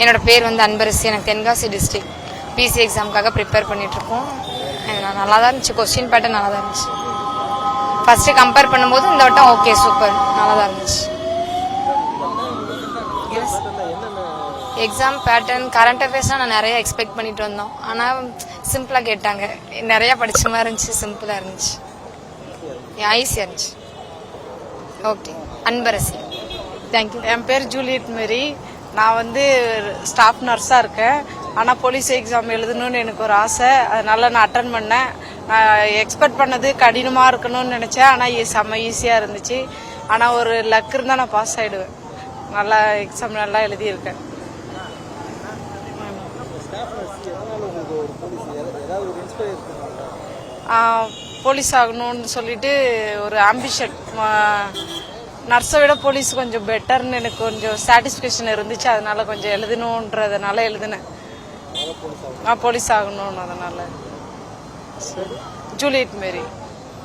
என்னோட பேர் வந்து அன்பரசி. எனக்கு தென்காசி டிஸ்ட்ரிக்ட் பிசி எக்ஸாமுக்காக ப்ரிப்பேர் பண்ணிகிட்ருக்கோம் நல்லா தான் இருந்துச்சு. கொஸ்டின் பேட்டர்ன் நல்லா தான் இருந்துச்சு. ஃபஸ்ட்டு கம்பேர் பண்ணும்போது இந்த வட்டம் ஓகே சூப்பர் நல்லா தான் இருந்துச்சு. எக்ஸாம் பேட்டர்ன் கரண்ட் அஃபேர்ஸ்லாம் நான் நிறைய எக்ஸ்பெக்ட் பண்ணிட்டு வந்தோம். ஆனால் சிம்பிளாக கேட்டாங்க. நிறையா படிச்ச மாதிரி இருந்துச்சு. சிம்பிளாக இருந்துச்சு. ஈஸியாக இருந்துச்சு. ஓகே அன்பரசி. தேங்க்யூ என் பேர் ஜூலியட் மேரி. நான் வந்து ஸ்டாஃப் நர்ஸாக இருக்கேன். ஆனால் போலீஸ் எக்ஸாம் எழுதணும்னு எனக்கு ஒரு ஆசை. அதனால நான் அட்டன் பண்ணேன். நான் எக்ஸ்பெக்ட் பண்ணது கடினமாக இருக்கணும்னு நினச்சேன். ஆனால் செம்ம ஈஸியாக இருந்துச்சு. ஆனால் ஒரு லக் இருந்தால் நான் பாஸ் ஆகிடுவேன் நல்லா எக்ஸாம் நல்லா எழுதியிருக்கேன். போலீஸ் ஆகணும்னு சொல்லிட்டு ஒரு ஆம்பிஷன் நர்ஸை விட போலீஸ் கொஞ்சம் பெட்டர்னு எனக்கு கொஞ்சம் சாட்டிஸ்ஃபேக்ஷன் இருந்துச்சு. அதனால கொஞ்சம் எழுதணுன்றதுனால எழுதினேன். நான் போலீஸ் ஆகணும்னு அதனால. Juliet Mary.